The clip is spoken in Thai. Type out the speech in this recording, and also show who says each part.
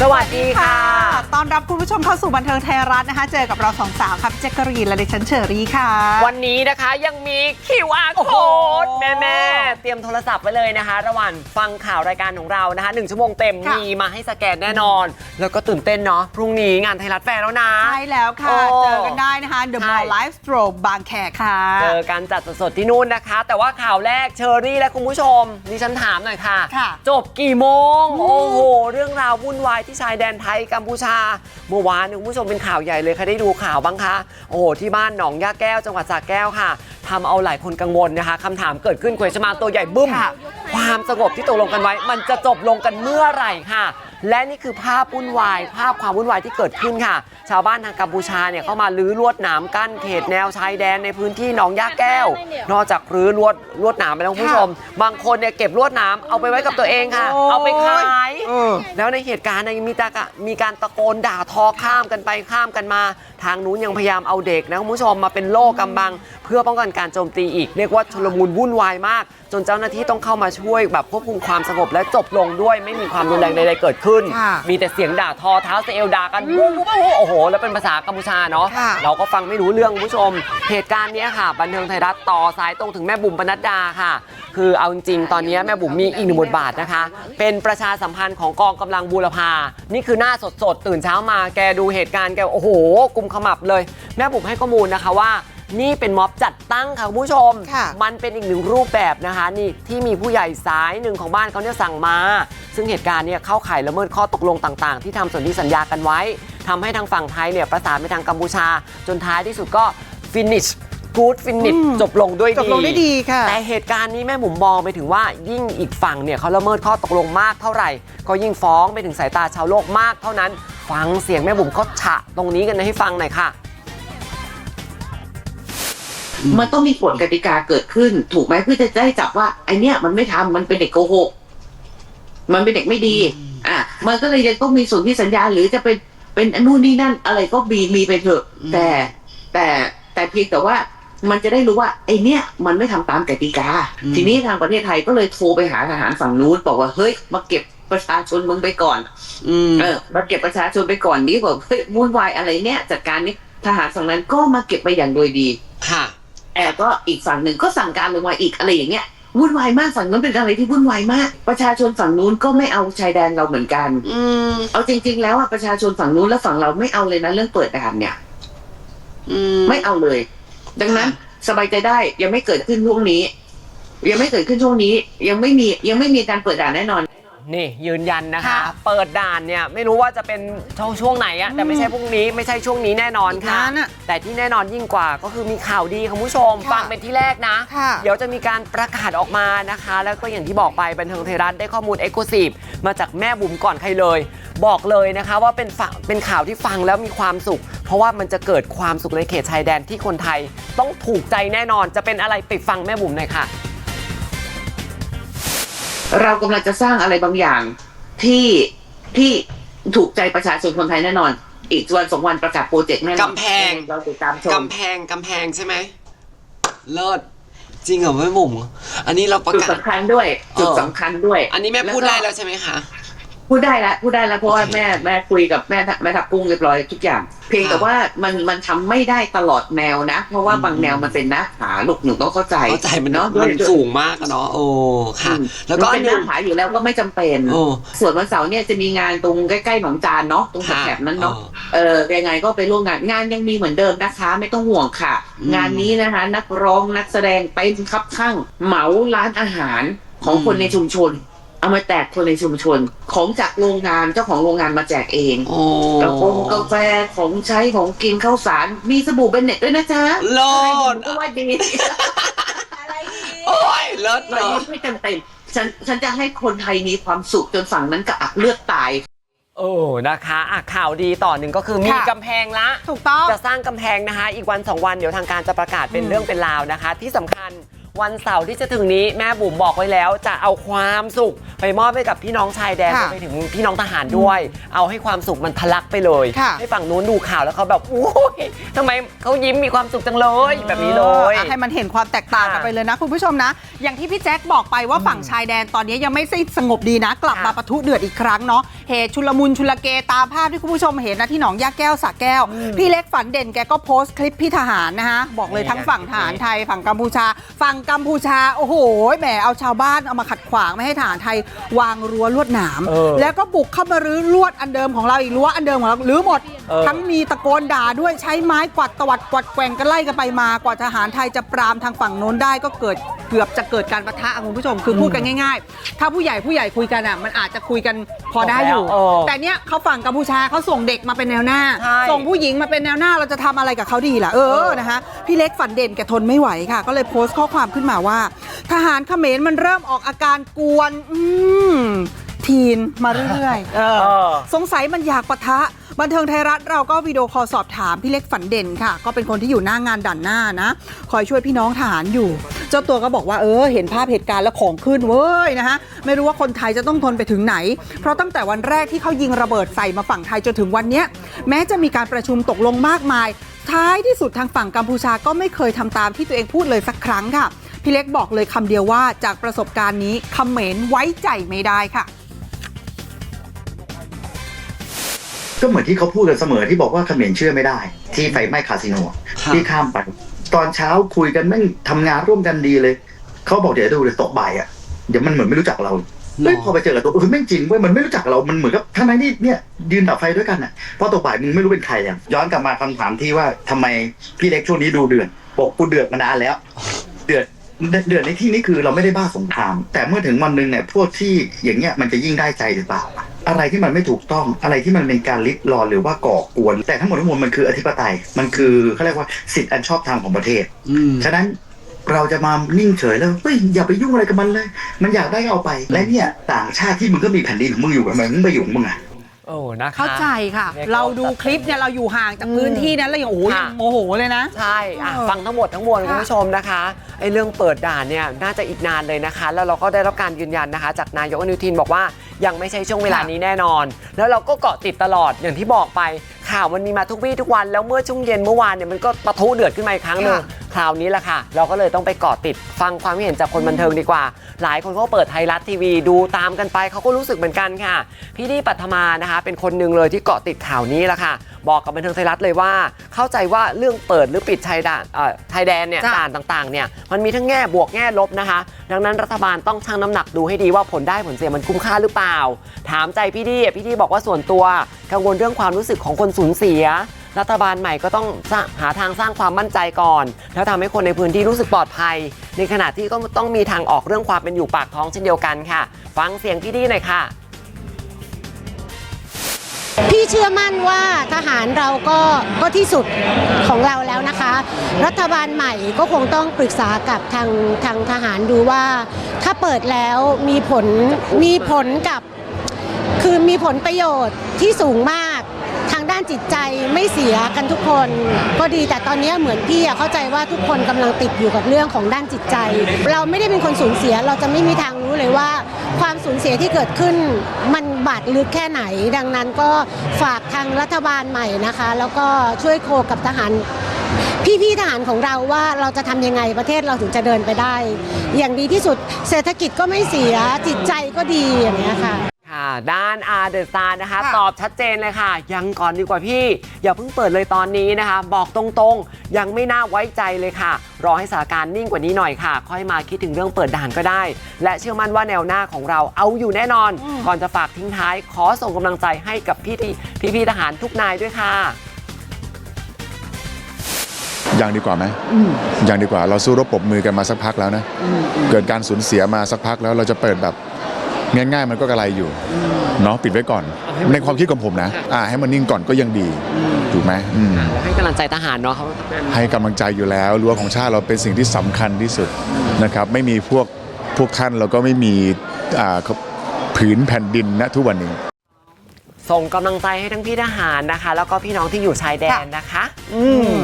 Speaker 1: สวัสดีค่ะ
Speaker 2: ต้อนรับคุณผู้ชมเข้าสู่บันเทิงไทยรัฐนะคะ เจอกับเราสองสาวครับแจ็คกรีนและดิฉันเชอรี่ค่ะ
Speaker 1: วันนี้นะคะยังมี QR
Speaker 2: โอ้โห
Speaker 1: โค้ดแม่แม่ๆเตรียมโทรศัพท์ไว้เลยนะคะ ระหว่างฟังข่าวรายการของเรานะคะหนึ่งชั่วโมงเต็ม
Speaker 2: ค่ะ
Speaker 1: มีมาให้สแกนแน่นอน แล้วก็ตื่นเต้นเนาะพรุ่งนี้งานไทยรัฐแฟร์แล้วนะ
Speaker 2: ใช่แล้วค่ะ
Speaker 1: โอ้
Speaker 2: เจอกันได้นะคะ The
Speaker 1: ใช่
Speaker 2: Mall Live Stroke บางแคค่ะ
Speaker 1: เจอกันจัดสดๆที่นู่นนะคะ แต่ว่าข่าวแรกเชอรี่และคุณผู้ชมดิฉันถามหน่อยค่ะ
Speaker 2: ค่ะ
Speaker 1: จบกี่โมง โอ้โห เรื่องราววุ่นวายที่ชายแดนไทยกัมพูชาเมื่อวานเนี่ยคุณผู้ชมเป็นข่าวใหญ่เลยค่ะได้ดูข่าวบ้างคะโอ้โหที่บ้านหนองย่าแก้วจังหวัดสระแก้วค่ะทำเอาหลายคนกังวลนะคะคำถามเกิดขึ้นเควชมาตัวใหญ่บึ้ม
Speaker 2: ค่ะ
Speaker 1: ความสงบที่ตกลงกันไว้ มันจะจบลงกันเมื่อไหร่ค่ะ และนี่คือภาพวุ่นวาย ภาพความวุ่นวายที่เกิดขึ้นค่ะ ชาวบ้านทางกัมพูชาเนี่ยเข้ามาลื้อลวดหนามกั้นเขตแนวชายแดนในพื้นที่หนองย่าแก้ว นอกจากรื้อลวดลวดหนามไปแล้วคุณผู้ชม บางคนเนี่ยเก็บลวดหนามเอาไปไว้กับตัวเองค่ะ
Speaker 2: โอ้ย
Speaker 1: เอาไปขาย
Speaker 2: เออ
Speaker 1: แล้วในเหตุการณ์เนี่ยมีตากะมีการตะโกนด่าทอข้ามกันไปข้ามกันมา ทางนู้นยังพยายามเอาเด็กนะคุณผู้ชมมาเป็นโล่กำบัง เพื่อป้องกันการโจมตีอีก เรียกว่าชุลมุนวุ่นวายมาก จนเจ้าหน้าที่ต้องเข้ามาช่วยแบบควบคุมความสงบและจบลงด้วยไม่มีความรุนแรงใดๆเกิดขึ้น
Speaker 2: ค่ะ
Speaker 1: มีแต่เสียงด่าทอเท้าเซลด่ากันวู้วู้วู้โอ้โห แล้วเป็นภาษากัมพูชาเนาะ
Speaker 2: ค่ะ
Speaker 1: เราก็ฟังไม่รู้เรื่องคุณผู้ชม เหตุการณ์เนี้ยค่ะ บันเทิงไทยรัฐต่อสายตรงถึงแม่บุ๋มปนัดดาค่ะ คือเอาจริงๆตอนนี้แม่บุ๋มมีอีกหนึ่งบทบาทนะคะ เป็นประชาสัมพันธ์ของกองกำลังบูรพานี่คือหน้าสดๆตื่นเช้ามาแกดูเหตุการณ์แกโอ้โห กุมขมับเลย แม่บุ๋มให้ข้อมูลนะคะว่า นี่เป็นม็อบจัดตั้งค่ะคุณผู้ชม
Speaker 2: ค่ะ
Speaker 1: มันเป็นอีกหนึ่งรูปแบบนะคะนี่ที่มีผู้ใหญ่สายหนึ่งของบ้านเขาเนี่ยสั่งมา ซึ่งเหตุการณ์เนี่ยเข้าข่ายละเมิดข้อตกลงต่างๆ ที่ทำสนธิสัญญากันไว้ทำให้ทางฝั่งไทยเนี่ยประสานไปทางกัมพูชา จนท้ายที่สุดก็ finish good finish
Speaker 2: อืม
Speaker 1: จบลงด้วยดี
Speaker 2: จบลงได้ดีค่ะ
Speaker 1: แต่เหตุการณ์นี้แม่หมุมมองไปถึงว่ายิ่งอีกฝั่งเนี่ยเขาละเมิดข้อตกลงมากเท่าไหร่ ก็ยิ่งฟ้องไปถึงสายตาชาวโลกมากเท่านั้น ฟังเสียงแม่บุ๋มเขาฉะตรงนี้กันให้ฟังหน่อยค่ะ
Speaker 3: มันต้องมีกฎกติกาเกิดขึ้น ถูกไหมเพื่อจะได้จับว่าไอเนี้ยมันไม่ทำมันเป็นเด็กโกหกมันเป็นเด็กไม่ดี อะ มันก็เลยยังต้องมีส่วนที่สัญญาหรือจะเป็นเป็นอนนู่นนี่นั่น อะไรก็มีมีไปเถอะ แต่แต่แต่เพียงแต่ว่ามันจะได้รู้ว่าไอเนี้ยมันไม่ทำตามกติกา ทีนี้ทางประเทศไทยก็เลยโทรไปหาทหารฝั่งนู้นบอกว่าเฮ้ยมาเก็บประชาชนมึงไปก่อน
Speaker 1: อืม
Speaker 3: เออมาเก็บประชาชนไปก่อนดีกว่าเฮ้ยวุ่นวายอะไรเนี่ยจัดการนี้ทหารฝั่งนั้นก็มาเก็บไปอย่างโดยดี
Speaker 1: ค่ะ
Speaker 3: แต่ก็อีกฝั่งหนึ่งก็สั่งการลงมาอีกอะไรอย่างเงี้ยวุ่นวายมากฝั่งนู้นเป็นอะไรที่วุ่นวายมาก ประชาชนฝั่งนู้นก็ไม่เอาชายแดนเราเหมือนกัน
Speaker 1: อืม
Speaker 3: เอาจริง ๆ แล้วอะประชาชนฝั่งนู้นและฝั่งเราไม่เอาเลยนะเรื่องเปิดด่านเนี่ย
Speaker 1: อืม
Speaker 3: ไม่เอาเลย ดังนั้นสบายใจได้ยังไม่เกิดขึ้นช่วงนี้ ยังไม่เกิดขึ้นช่วงนี้ ยังไม่มียังไม่มีการเปิดด่านแน่นอน
Speaker 1: นี่ยืนยันนะคะ
Speaker 2: ค่ะ
Speaker 1: เปิดด่านเนี่ยไม่รู้ว่าจะเป็นช่วงช่วงไหนอะแต่ไม่ใช่พรุ่งนี้ไม่ใช่ช่วงนี้แน่นอนค่ะ
Speaker 2: อีกนานอะ
Speaker 1: แต่ที่แน่นอนยิ่งกว่าก็คือมีข่าวดีคุณผู้ชม
Speaker 2: ค่ะ
Speaker 1: ฟังเป็นที่แรกนะ
Speaker 2: ค่ะ
Speaker 1: เดี๋ยวจะมีการประกาศออกมานะคะ แล้วก็อย่างที่บอกไปบันเทิงไทยรัฐได้ข้อมูลเอ็กซ์คลูซีฟมาจากแม่บุ๋มก่อนใครเลย บอกเลยนะคะว่าเป็นฝเป็นข่าวที่ฟังแล้วมีความสุข เพราะว่ามันจะเกิดความสุขในเขตชายแดนที่คนไทย ต้องถูกใจแน่นอนจะเป็นอะไรไปฟังแม่บุ๋มหน่อยค่ะ
Speaker 3: เรากำลังจะสร้างอะไรบางอย่างที่ที่ถูกใจประชาชนคนไทยแน่นอน อีกวันสองวันประกาศโปรเจกต์แน่นอน
Speaker 1: กำแพง
Speaker 3: เราติดตามชม
Speaker 1: กำแพงกำแพงใช่ไหมเลิศจริงเหรอแม่บุ๋มอันนี้เราประ
Speaker 3: จุด
Speaker 1: กาศ
Speaker 3: สำคัญด้วยจุดสำคัญด้วย
Speaker 1: อันนี้แม่พูดได้แล้วใช่ไหมคะ
Speaker 3: พูดได้แล้วพูดได้แล้วเพราะว่า
Speaker 1: โอเค
Speaker 3: แม่แม่คุยกับแม่ทัแม่ทับกุ้งเรียบร้อยทุกอย่าง เพียงแต่
Speaker 1: ค่ะ
Speaker 3: ว่ามันมันทำไม่ได้ตลอดแนวนะ เพราะว่า
Speaker 1: อืม
Speaker 3: บางแนวมันเป็นหน้าผาลูกหนูต้องเข้าใจ
Speaker 1: เข้าใจมัน
Speaker 3: เนาะ
Speaker 1: มันสูงมากอะเนาะโอ้ค่ะ
Speaker 3: อืม
Speaker 1: แล้วก็
Speaker 3: มัน
Speaker 1: อั
Speaker 3: เป็นน
Speaker 1: ห
Speaker 3: ห
Speaker 1: นึ
Speaker 3: น้างผาอยู่แล้วก็ไม่จำเป็น
Speaker 1: โอ้
Speaker 3: ส่วนวันเสาร์เนี่ยจะมีงานตรงใกล้ๆหนองจานเนาะตรง
Speaker 1: ค่ะ
Speaker 3: แถบนั้นเนาะ
Speaker 1: ออ
Speaker 3: เออยังไงก็ไปร่วมงานงานยังมีเหมือนเดิมนะคะ ไม่ต้องห่วงค่ะ
Speaker 1: อืม
Speaker 3: งานนี้นะคะ นักร้องนักแสดงไปคับข้างเหมาร้านอาหารของคนในชุมชน เอามาแจกคนในชุมชน ของจากโรงงานเจ้าของโรงงานมาแจกเอง
Speaker 1: โอ้
Speaker 3: กาแฟกาแฟของใช้ของกินข้าวสารมีสบู่เบนเน็ตด้วยนะจ๊ะ
Speaker 1: เลิศ
Speaker 3: ก็ว่าดี
Speaker 1: โอ้ยเลิศ
Speaker 3: เรา
Speaker 1: เนาะ
Speaker 3: ยิ้มให้เต็มๆฉันฉันจะให้คนไทยมีความสุขจนฝั่งนั้นกระอักเลือดตาย
Speaker 1: โอ้นะคะอะข่าวดีต่อหนึ่งก็คือมี
Speaker 2: ค่ะ
Speaker 1: กำแพงละ
Speaker 2: ถูกต้อง
Speaker 1: จะสร้างกำแพงนะคะ อีกวันสองวันเดี๋ยวทางการจะประกาศเป็น
Speaker 2: อืม
Speaker 1: เรื่องเป็นราวนะคะ ที่สำคัญ วันเสาร์ที่จะถึงนี้แม่บุ๋มบอกไว้แล้ว จะเอาความสุขไปมอบให้กับพี่น้องชายแดน
Speaker 2: ค่ะ
Speaker 1: รวมไปถึงพี่น้องทหารด้วย เอาให้ความสุขมันทะลักไปเลย
Speaker 2: ค่ะ
Speaker 1: ให้ฝั่งนู้นดูข่าวแล้วเขาแบบโอ้ยทำไมเขายิ้มมีความสุขจังเลยแบบนี้เลย
Speaker 2: ออให้มันเห็นความแตกต่างกัน
Speaker 1: ค่ะ
Speaker 2: ไปเลยนะคุณผู้ชมนะ อย่างที่พี่แจ็คบอกไปว่าฝั่งชายแดนตอนนี้ยังไม่ได้สงบดีนะ กลับมา
Speaker 1: ค่ะ
Speaker 2: ปะทุเดือดอีกครั้งเนาะเหตุชุลมุนชุลเกตามภาพที่คุณผู้ชมเห็นนะที่หนองยาแก้วสระแก้ว พี่เล็กฝันเด่นแกก็โพสต์คลิปพี่ทหารนะฮะบอกเลย
Speaker 1: นี่
Speaker 2: ทั้งฝั่ง
Speaker 1: นี่
Speaker 2: ทหารไทยฝั่งกัมพูชาฝั่งกัมพูชา โอ้โหแหมเอาชาวบ้านเอามาขัดขวางไม่ให้ทหารไทยวางรั้วลวดหนาม
Speaker 1: เออ
Speaker 2: แล้วก็บุกเข้ามารื้อลวดอันเดิมของเราอีกรั้วอันเดิมของเรารื้อหมด
Speaker 1: เออ
Speaker 2: ทั้งมีตะโกนด่าด้วยใช้ไม้กวัดตวัดกวัดแกว่งกันไล่กันไปมากว่าทหารไทยจะปรามทางฝั่งโน้นได้ก็เกิดเกือบจะเกิดการปะทะอะคุณผู้ชมคือพูดกันง่าย ๆ ถ้าผู้ใหญ่ผู้ใหญ่คุยกันอะมันอาจจะคุยกันพอได้อยู่
Speaker 1: เออ
Speaker 2: แต่เนี้ยเขาฝั่งกัมพูชาเขาส่งเด็กมาเป็นแนวหน้า
Speaker 1: ใช่
Speaker 2: ส่งผู้หญิงมาเป็นแนวหน้าเราจะทำอะไรกับเขาดีล่ะเอ
Speaker 1: เอ
Speaker 2: อ
Speaker 1: อ
Speaker 2: นะคะพี่เล็กฝันเด่นแกทนไม่ไหวค่ะ ก็เลยโพสต์ข้อความขึ้นมาว่า ทหารเขมรมันเริ่มออกอาการกวน อืมทีนมาเรื่อยๆเออ
Speaker 1: เออ
Speaker 2: สงสัยมันอยากปะทะ บันเทิงไทยรัฐเราก็วิดีโอคอลสอบถามพี่เล็กฝันเด่นค่ะ ก็เป็นคนที่อยู่หน้างานด่านหน้านะ คอยช่วยพี่น้องทหารอยู่ เจ้าตัวก็บอกว่าเออ เห็นภาพเหตุการณ์แล้วของขึ้นเว้ยนะคะไม่รู้ว่าคนไทยจะต้องทนไปถึงไหน เพราะตั้งแต่วันแรกที่เขายิงระเบิดใส่มาฝั่งไทยจนถึงวันเนี้ยแม้จะมีการประชุมตกลงมากมาย ท้ายที่สุดทางฝั่งกัมพูชาก็ไม่เคยทำตามที่ตัวเองพูดเลยสักครั้งค่ะ พี่เล็กบอกเลยคำเดียวว่าจากประสบการณ์นี้เขมรไว้ใจไม่ได้ค่ะ
Speaker 4: ก็เหมือนที่เขาพูดกันเสมอที่บอกว่าเขมรเชื่อไม่ได้ ที่ไฟไหม้คาสิโน
Speaker 1: ครับ
Speaker 4: ที่ข้ามไปตอนเช้าคุยกันแม่งทำงานร่วมกันดีเลยเขาบอกเดี๋ยวดูเลยตกบ่ายอะเดี๋ยวมันเหมือนไม่รู้จักเราเฮ้ยพอไปเจอกับตัวเออแม่งจริงเว้ยมันไม่รู้จักเรา มันเหมือนกับทั้งนั้นที่เนี่ยยืนดับไฟด้วยกันอะพอตกบ่ายมึงไม่รู้เป็นใครอะย้อนกลับมาคำถามที่ว่าทำไมพี่เล็กช่วงนี้ดูเดือดบอกกูเดือดมานานแล้ว เดือด เดือดในที่นี้คือเราไม่ได้บ้าสงคราม แต่เมื่อถึงวันหนึ่งเนี่ยพวกที่อย่างเงี้ยมันจะยิ่งได้ใจหรือเปล่าอะไรที่มันไม่ถูกต้องอะไรที่มันเป็นการลิดรอนหรือว่าก่อกวน แต่ทั้งหมดทั้งมวลมันคืออธิปไตย มันคือเขาเรียกว่าสิทธิอันชอบธรรมของประเทศฉะนั้นเราจะมานิ่งเฉยแล้วเฮ้ยอย่าไปยุ่งอะไรกับมันเลย มันอยากได้ก็เอาไป และเนี่ยต่างชาติที่มึงก็มีแผ่นดินของมึงอยู่กับมึงไปอยู่ของมึงอะ
Speaker 1: โอ้นะคะ
Speaker 2: เข้าใจค่ะ
Speaker 1: เนี่ยก็
Speaker 2: เราดูคลิปเนี่ยเราอยู่ห่างจากพื้นที่นั้นแล้วยังโอ้โห
Speaker 1: ค่ะ
Speaker 2: ยังโมโหเลยนะ
Speaker 1: ใช่อะ
Speaker 2: เออ
Speaker 1: ฟังทั้งหมดทั้งมวล
Speaker 2: ค่ะ
Speaker 1: คุณผู้ชมนะคะไอ้เรื่องเปิดด่านเนี่ยน่าจะอีกนานเลยนะคะ แล้วเราก็ได้รับการยืนยันนะคะ จากนายกอนุทินบอกว่ายังไม่ใช่ช่วงเวลานี้แน่นอน แล้วเราก็เกาะติดตลอดอย่างที่บอกไป ข่าวมันมีมาทุกวี่ทุกวันแล้วเมื่อช่วงเย็นเมื่อวานเนี่ยมันก็ปะทุเดือดขึ้นมาอีกครั้งหนึ่ง
Speaker 2: ค่ะ
Speaker 1: คราวนี้แหละค่ะ เราก็เลยต้องไปเกาะติดฟังความเห็นจากคนบันเทิงดีกว่า หลายคนก็เปิดไทยรัฐทีวีดูตามกันไปเขาก็รู้สึกเหมือนกันค่ะ พี่ดีปัทมานะคะ เป็นคนหนึ่งเลยที่เกาะติดข่าวนี้แหละค่ะ บอกกับบันเทิงไทยรัฐเลยว่า เข้าใจว่าเรื่องเปิดหรือปิดชายด่านเอ่อชายแดนเนี่ย
Speaker 2: จ้ะ
Speaker 1: ด่านต่างๆเนี่ยมันมีทั้งแง่บวกแง่ลบนะคะ ดังนั้นรัฐบาลต้องชั่งน้ำหนักดูให้ดีว่าผลได้ผลเสียมันคุ้มค่าหรือเปล่า ถามใจพี่ดีอะพี่ดีบอกว่าส่วนตัวกังวลเรื่องความรู้สึกของคนสูญเสีย รัฐบาลใหม่ก็ต้องหาทางสร้างความมั่นใจก่อน แล้วทำให้คนในพื้นที่รู้สึกปลอดภัย ในขณะที่ก็ต้องมีทางออกเรื่องความเป็นอยู่ปากท้องเช่นเดียวกันค่ะ ฟังเสียงพี่ดีหน่อยค่ะ
Speaker 5: พี่เชื่อมั่นว่าทหารเราก็ก็ที่สุดของเราแล้วนะคะ รัฐบาลใหม่ก็คงต้องปรึกษากับทางทางทหารดูว่า ถ้าเปิดแล้วมีผลมีผลกับ คือมีผลประโยชน์ที่สูงมากทางด้านจิตใจไม่เสียกันทุกคน ก็ดีแต่ตอนนี้เหมือนพี่เข้าใจว่าทุกคนกำลังติดอยู่กับเรื่องของด้านจิตใจ เราไม่ได้เป็นคนสูญเสียเราจะไม่มีทางรู้เลยว่า ความสูญเสียที่เกิดขึ้น มันบาดลึกแค่ไหน ดังนั้นก็ฝากทางรัฐบาลใหม่นะคะ แล้วก็ช่วยโคกับทหารพี่ๆทหารของเราว่าเราจะทำยังไงประเทศเราถึงจะเดินไปได้ อย่างดีที่สุดเศรษฐกิจก็ไม่เสียจิตใจก็ดีอย่างนี้ค่ะ
Speaker 1: ค่ะด้านอาเดอร์ซานะคะ
Speaker 2: ค่ะ
Speaker 1: ตอบชัดเจนเลยค่ะ ยังก่อนดีกว่าพี่ อย่าเพิ่งเปิดเลยตอนนี้นะคะ บอกตรงๆ ยังไม่น่าไว้ใจเลยค่ะ รอให้สถานการณ์นิ่งกว่านี้หน่อยค่ะ ค่อยมาคิดถึงเรื่องเปิดด่านก็ได้ และเชื่อมั่นว่าแนวหน้าของเราเอาอยู่แน่นอน ก่อนจะฝากทิ้งท้ายขอส่งกำลังใจให้กับพี่พี่พี่ๆทหารทุกนายด้วยค่ะ
Speaker 6: ยังดีกว่าไหมยังดีกว่าเราสู้รบปรบมือกันมาสักพักแล้วนะเกิดการสูญเสียมาสักพักแล้วเราจะเปิดแบบ ง่ายๆมันก็กระไรอยู่เนาะปิดไว้ก่อน
Speaker 1: เอาให้มัน
Speaker 6: ในความคิดของผมนะอ่าให้มันนิ่งก่อนก็ยังดีถูกไหมอืม
Speaker 1: ให้กำลังใจทหารเนาะเขาเป็น
Speaker 6: ให้กำลังใจอยู่แล้วรั้วของชาติเราเป็นสิ่งที่สำคัญที่สุดนะครับไม่มีพวกพวกท่านเราก็ไม่มีอ่าผืนแผ่นดินณทุกวันนี้
Speaker 1: ส่งกำลังใจให้ทั้งพี่ทหารนะคะ แล้วก็พี่น้องที่อยู่ชายแดนนะคะ
Speaker 2: อืม